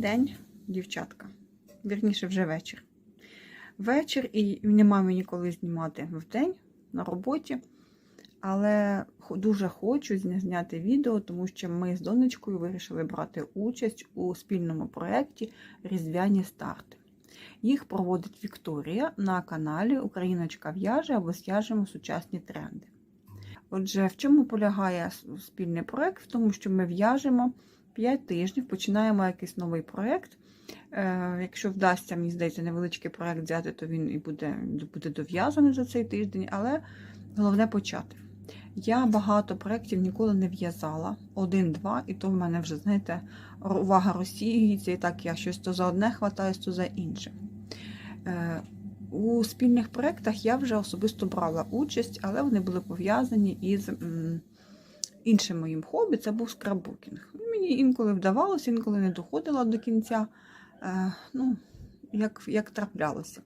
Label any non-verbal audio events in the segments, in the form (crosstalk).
день, дівчатка. Вірніше, вже вечір. Вечір і немає мені коли знімати вдень на роботі. Але дуже хочу зняти відео, тому що ми з донечкою вирішили брати участь у спільному проєкті Різдвяні старти. Їх проводить Вікторія на каналі Україночка в'яже або зв'яжемо сучасні тренди. Отже, в чому полягає спільний проєкт? В тому, що ми в'яжемо 5 тижнів, починаємо якийсь новий проєкт. Е, якщо вдасться, мені здається, невеличкий проєкт взяти, то він і буде, буде дов'язаний за цей тиждень, але головне почати. Я багато проєктів ніколи не в'язала. Один-два, і то в мене вже, знаєте, увага розсіюється, і так я щось то за одне хватаюсь, то за інше. Е, У спільних проєктах я вже особисто брала участь, але вони були пов'язані із іншим моїм хобі це був скраббукінг. Мені інколи вдавалося, інколи не доходила до кінця. Е, ну, як, як траплялося.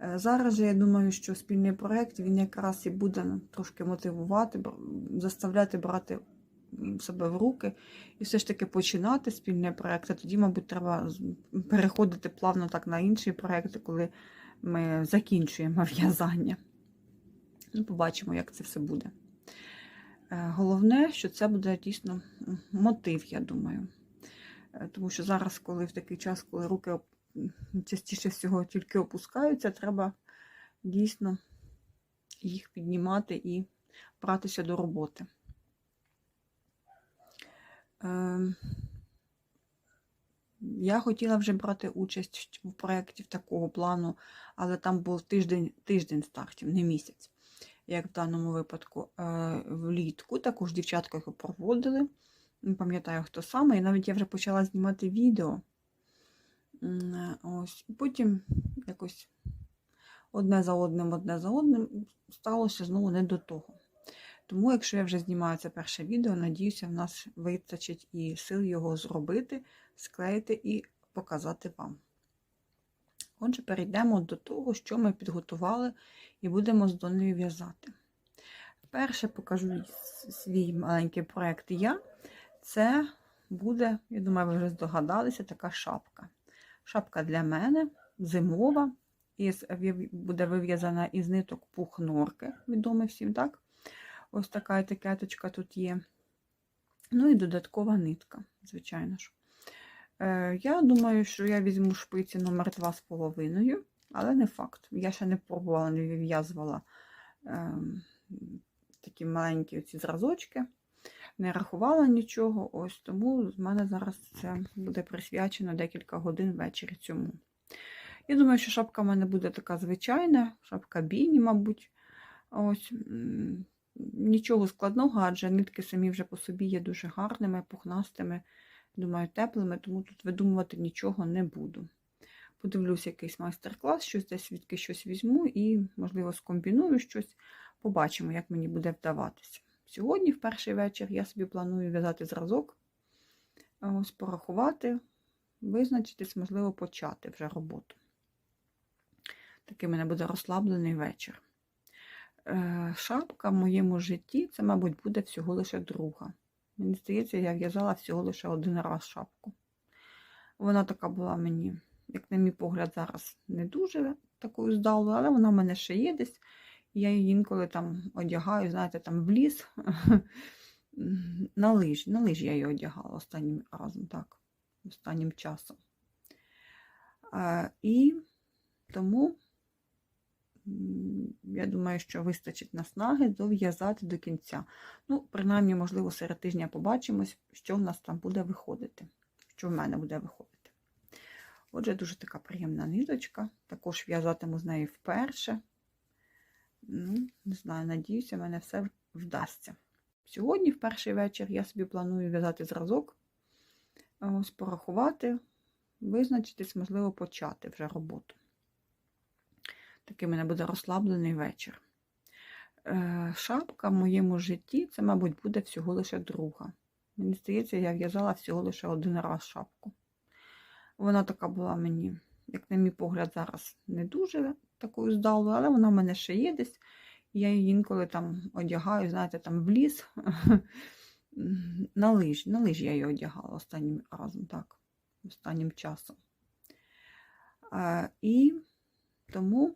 Е, Зараз же я думаю, що спільний проєкт він якраз і буде трошки мотивувати, заставляти брати себе в руки і все ж таки починати спільний проєкт. А тоді, мабуть, треба переходити плавно так на інші проєкти, коли ми закінчуємо (laughs) в'язання. Ну, побачимо, як це все буде. Е, Головне, що це буде дійсно мотив, я думаю. Е, Тому що зараз, коли в такий час, коли руки частіше всього тільки опускаються, треба дійсно їх піднімати і братися до роботи. Ем, Я хотіла вже брати участь в проєкті такого плану, але там був тиждень, тиждень стартів, не місяць, як в даному випадку. Е, Влітку також дівчатка його проводили. Не пам'ятаю, хто саме, і навіть я вже почала знімати відео. Ось. Потім якось одне за одним, одне за одним сталося знову не до того. Тому, якщо я вже знімаю це перше відео, надіюся, в нас вистачить і сил його зробити, склеїти і показати вам. Отже, перейдемо до того, що ми підготували і будемо з Донею в'язати. Перше покажу свій маленький проєкт я. Це буде, я думаю, ви вже здогадалися, така шапка. Шапка для мене зимова, із, буде вив'язана із ниток пухнорки, відомий всім, так? Ось така етикеточка тут є. Ну і додаткова нитка, звичайно ж. Е, я думаю, що я візьму шпиці номер 2,5, але не факт. Я ще не пробувала, не вив'язувала е, такі маленькі ці зразочки, не рахувала нічого. Ось тому з мене зараз це буде присвячено декілька годин ввечері цьому. Я думаю, що шапка в мене буде така звичайна, шапка біні, мабуть. Ось нічого складного, адже нитки самі вже по собі є дуже гарними, пухнастими, думаю, теплими, тому тут видумувати нічого не буду. Подивлюся якийсь майстер-клас, щось десь звідки щось візьму і, можливо, скомбіную щось. Побачимо, як мені буде вдаватися. Сьогодні, в перший вечір, я собі планую в'язати зразок, ось порахувати, визначитись, можливо, почати вже роботу. Такий мене буде розслаблений вечір. Е, Шапка в моєму житті це, мабуть, буде всього лише друга. Мені здається, я в'язала всього лише один раз шапку. Вона така була мені, як на мій погляд, зараз не дуже такою здалою, але вона в мене ще є десь. Я її інколи там одягаю, знаєте, там в ліс. (laughs) На лижі, на лижі я її одягала останнім разом, так, останнім часом. І тому я думаю, що вистачить наснаги дов'язати до кінця. Ну, принаймні, можливо, серед тижня побачимось, що в нас там буде виходити, що в мене буде виходити. Отже, дуже така приємна ниточка. Також в'язатиму з нею вперше. Ну, не знаю, надіюся, мене все вдасться. Сьогодні, в перший вечір, я собі планую в'язати зразок, ось порахувати, визначитись, можливо, почати вже роботу. Такий мене буде розслаблений вечір. Е, Шапка в моєму житті це, мабуть, буде всього лише друга. Мені здається, я в'язала всього лише один раз шапку. Вона така була мені, як на мій погляд, зараз не дуже такою здалою, але вона в мене ще є десь. Я її інколи там одягаю, знаєте, там в ліс. (laughs) На лижі, на лижі я її одягала останнім разом, так, останнім часом. І тому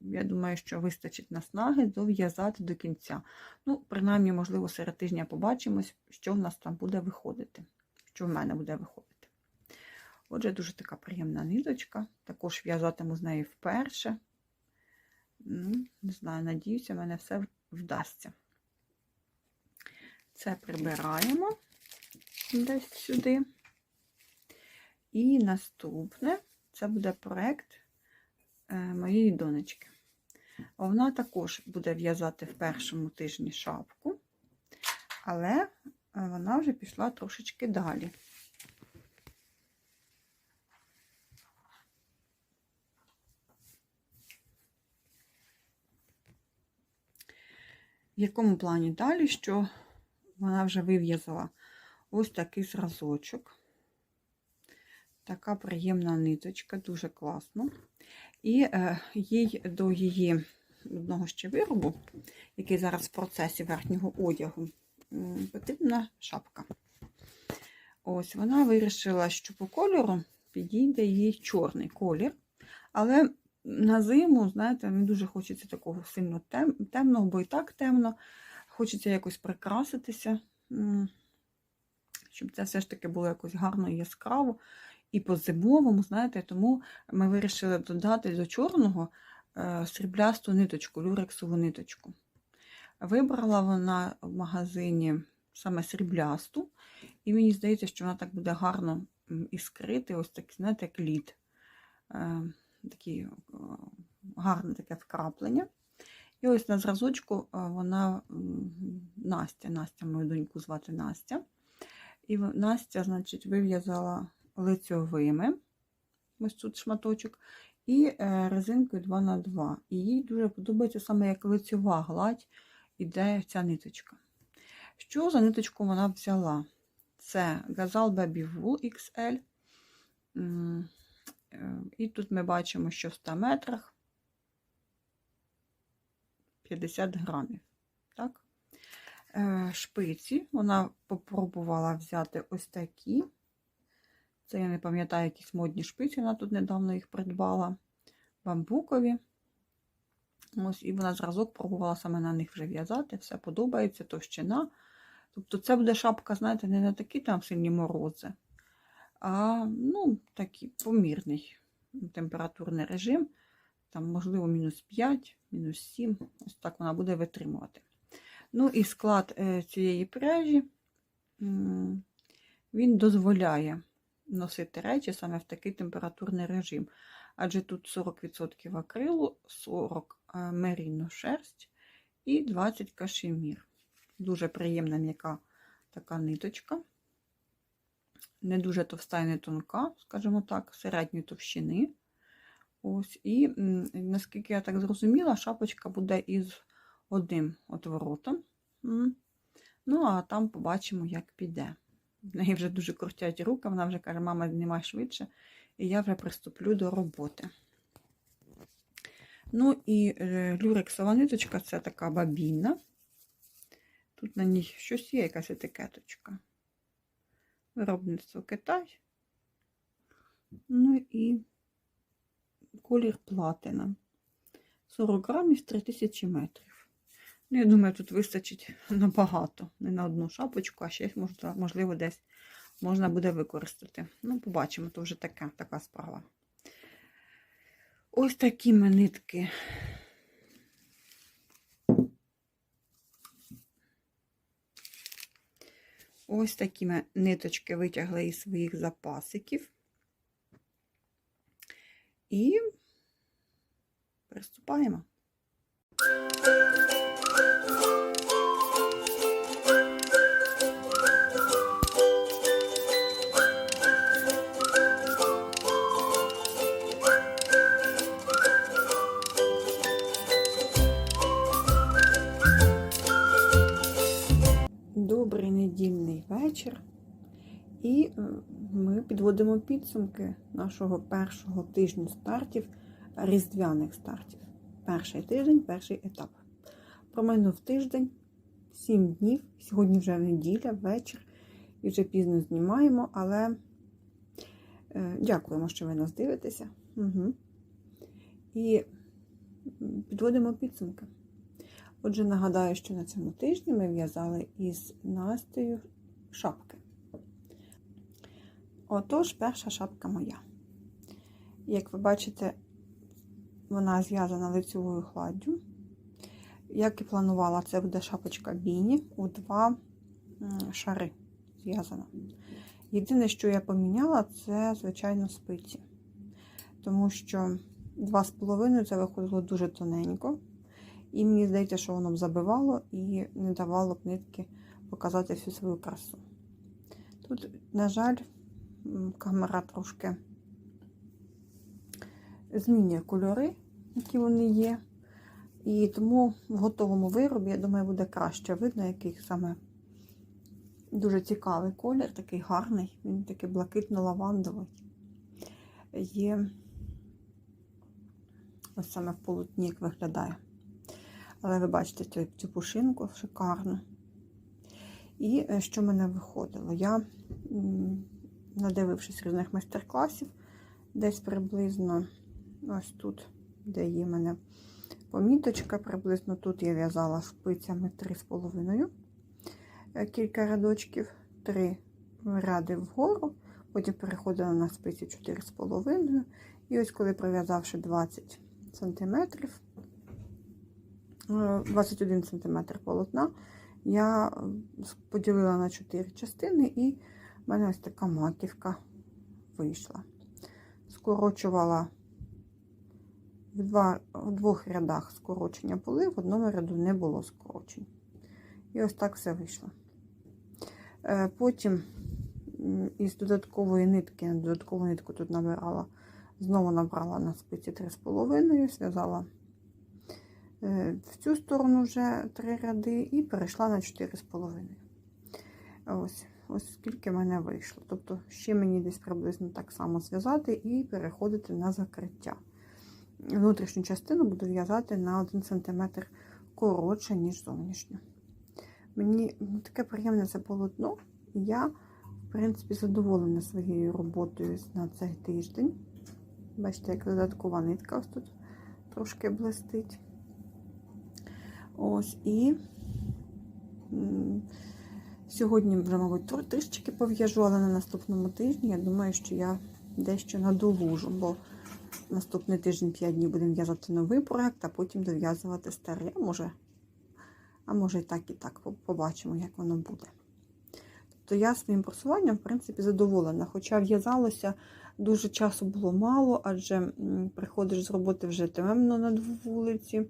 я думаю, що вистачить наснаги дов'язати до кінця. Ну, принаймні, можливо, серед тижня побачимось, що в нас там буде виходити, що в мене буде виходити. Отже, дуже така приємна ниточка. Також в'язатиму з нею вперше. Ну, не знаю, надіюся, в мене все вдасться. Це прибираємо десь сюди. І наступне це буде проєкт е, моєї донечки. Вона також буде в'язати в першому тижні шапку, але вона вже пішла трошечки далі. В якому плані далі, що вона вже вив'язала ось такий зразочок. Така приємна ниточка, дуже класно. І е, їй до її одного ще виробу, який зараз в процесі верхнього одягу, потрібна шапка. Ось вона вирішила, що по кольору підійде їй чорний колір. Але на зиму, знаєте, не дуже хочеться такого сильно тем- темного, бо і так темно. Хочеться якось прикраситися, щоб це все ж таки було якось гарно і яскраво. І по-зимовому, знаєте, тому ми вирішили додати до чорного е, сріблясту ниточку, люрексову ниточку. Вибрала вона в магазині саме сріблясту, і мені здається, що вона так буде гарно іскрити, ось так, знаєте, як лід. Е, Такі е, гарне таке вкраплення. І ось на зразочку е, вона Настя, Настя, мою доньку звати Настя. І Настя, значить, вив'язала лицьовими, ось тут шматочок, і резинкою 2х2. І їй дуже подобається саме як лицьова гладь іде ця ниточка. Що за ниточку вона взяла? Це Gazal Baby Wool XL. І тут ми бачимо, що в 100 метрах 50 грамів. Так? Е, Шпиці вона попробувала взяти ось такі. Це я не пам'ятаю, якісь модні шпиці, вона тут недавно їх придбала. Бамбукові. Ось, і вона зразок пробувала саме на них вже в'язати. Все подобається, товщина. Тобто це буде шапка, знаєте, не на такі там сильні морози, а ну, такий помірний температурний режим. Там, можливо, мінус 5, мінус 7. Ось так вона буде витримувати. Ну і склад е, цієї пряжі, він дозволяє носити речі саме в такий температурний режим. Адже тут 40% акрилу, 40 е, меріно шерсть і 20 кашемір. Дуже приємна м'яка така ниточка. Не дуже товста і не тонка, скажімо так, середньої товщини. Ось, і наскільки я так зрозуміла, шапочка буде із одним отворотом. Ну, а там побачимо, як піде. В неї вже дуже крутять руки, вона вже каже, мама, знімай швидше, і я вже приступлю до роботи. Ну і е, люрексова ниточка це така бабінна. Тут на ній щось є, якась етикеточка. Виробництво Китай. Ну і колір платина. 40 грамів 3000 метрів. Ну, я думаю, тут вистачить (laughs) набагато. Не на одну шапочку, а ще, можливо, десь можна буде використати. Ну, побачимо, то вже така, така справа. Ось такі ми нитки. Ось такі ми ниточки витягли із своїх запасиків. І приступаємо. Недільний вечір. І ми підводимо підсумки нашого першого тижня стартів, різдвяних стартів. Перший тиждень, перший етап. Проминув тиждень, 7 днів, сьогодні вже неділя, вечір. і вже пізно знімаємо, але е, дякуємо, що ви нас дивитеся. Угу. І підводимо підсумки. Отже, нагадаю, що на цьому тижні ми в'язали із Настею шапки. Отож, перша шапка моя. Як ви бачите, вона зв'язана лицевою гладдю. Як і планувала, це буде шапочка Біні у два шари зв'язана. Єдине, що я поміняла, це, звичайно, спиці. Тому що 2,5 це виходило дуже тоненько. І мені здається, що воно б забивало і не давало б нитки показати всю свою красу. Тут, на жаль, камера трошки змінює кольори, які вони є. І тому в готовому виробі, я думаю, буде краще видно, який саме дуже цікавий колір, такий гарний, він такий блакитно-лавандовий. Є ось саме в полотні, як виглядає. Але ви бачите цю, пушинку шикарну. І е, що мене виходило? Я, надивившись різних майстер-класів, десь приблизно ось тут, де є мене поміточка, приблизно тут я в'язала спицями 3,5 е, кілька рядочків, 3 ряди вгору, потім переходила на спиці 4,5. І ось коли пров'язавши 20 см, 21 см полотна, я е, поділила на 4 частини, і в мене ось така маківка вийшла. Скорочувала в, два, в двох рядах скорочення були, в одному ряду не було скорочень. І ось так все вийшло. Е, Потім із додаткової нитки, додаткову нитку тут набирала, знову набрала на спиці 3,5, зв'язала е, в цю сторону вже три ряди і перейшла на 4,5. Ось, ось скільки в мене вийшло. Тобто, ще мені десь приблизно так само зв'язати і переходити на закриття. Внутрішню частину буду в'язати на 1 см коротше, ніж зовнішню. Мені таке приємне це полотно, я, в принципі, задоволена своєю роботою на цей тиждень. Бачите, як додаткова нитка ось тут трошки блистить. Ось і сьогодні вже, мабуть, тр- трішечки пов'яжу, але на наступному тижні я думаю, що я дещо надолужу, бо наступний тиждень 5 днів будемо в'язати новий проект, а потім дов'язувати старий. Може, а може і так, і так. Побачимо, як воно буде. Тобто я своїм просуванням, в принципі, задоволена. Хоча в'язалося дуже часу було мало, адже приходиш з роботи вже темно на вулиці,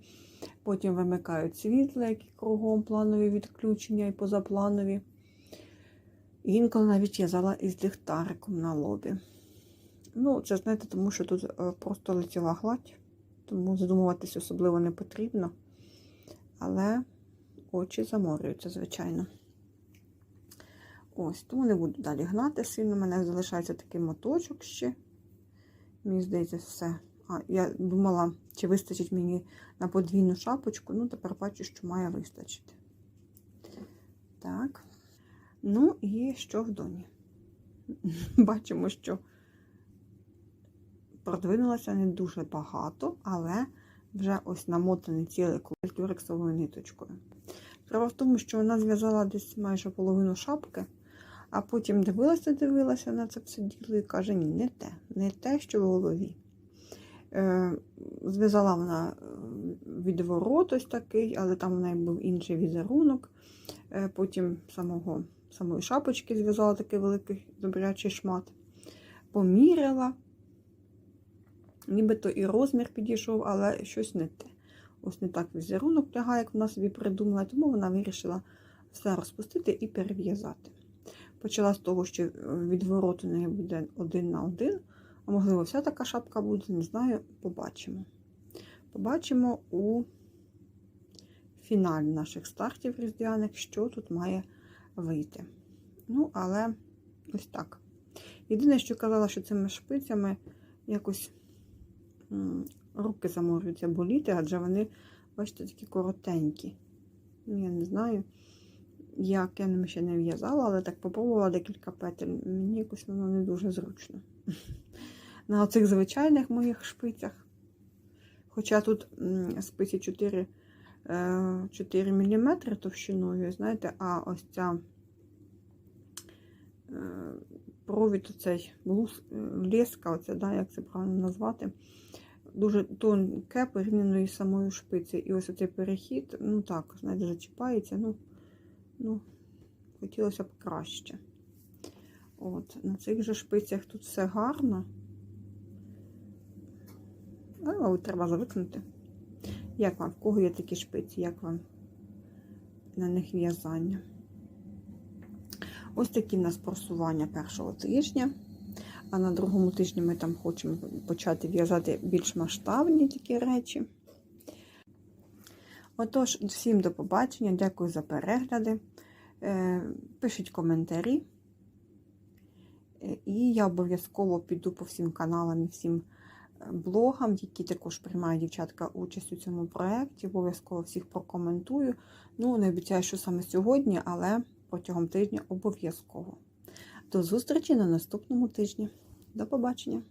потім вимикають світло, які кругом планові відключення і позапланові. Інколи навіть в'язала із ліхтариком на лобі. Ну, це знаєте, тому що тут е, просто лицева гладь, тому задумуватись особливо не потрібно. Але очі заморюються, звичайно. Ось, тому не буду далі гнати сильно. У мене залишається такий моточок ще. Мені здається, все. А, я думала, чи вистачить мені на подвійну шапочку. Ну, тепер бачу, що має вистачити. Так. Ну і що в домі? (laughs) Бачимо, що продвинулося не дуже багато, але вже ось намотаний цілий люрексовою ниточкою. Справа в тому, що вона зв'язала десь майже половину шапки, а потім дивилася, дивилася на це все діло і каже: ні, не те, не те, що в голові. Е, Зв'язала вона е, відворот ось такий, але там в неї був інший візерунок. Е, Потім самого, самої шапочки зв'язала такий великий добрячий шмат. Поміряла. Нібито і розмір підійшов, але щось не те. Ось не так візерунок лягає, як вона собі придумала, тому вона вирішила все розпустити і перев'язати. Почала з того, що відворот у неї буде один на один, а можливо, вся така шапка буде, не знаю, побачимо. Побачимо у фіналі наших стартів різдвяних, що тут має вийти. Ну, але ось так. Єдине, що казала, що цими шпицями якось руки заморюються боліти, адже вони, бачите, такі коротенькі. Ну, я не знаю. Як я ним ще не в'язала, але так попробувала декілька петель. Мені якось воно не дуже зручно. (laughs) На оцих звичайних моїх шпицях. Хоча тут спиці 4, е, 4 мм товщиною, знаєте, а ось ця е, провід, оцей лус, е, леска, оця, да, як це правильно назвати, дуже тонке порівняно із самою шпиці. І ось цей перехід, ну так, знаєте, зачіпається, ну, ну, хотілося б краще. От, на цих же шпицях тут все гарно. Але, треба звикнути. Як вам? В кого є такі шпиці? Як вам на них в'язання? Ось такі в нас просування першого тижня. А на другому тижні ми там хочемо почати в'язати більш масштабні такі речі. Отож, всім до побачення, дякую за перегляди. Е, Пишіть коментарі. Е, І я обов'язково піду по всім каналам і всім е, блогам, які також приймають дівчатка участь у цьому проєкті. Обов'язково всіх прокоментую. Ну, не обіцяю, що саме сьогодні, але протягом тижня обов'язково. До зустрічі на наступному тижні. До побачення!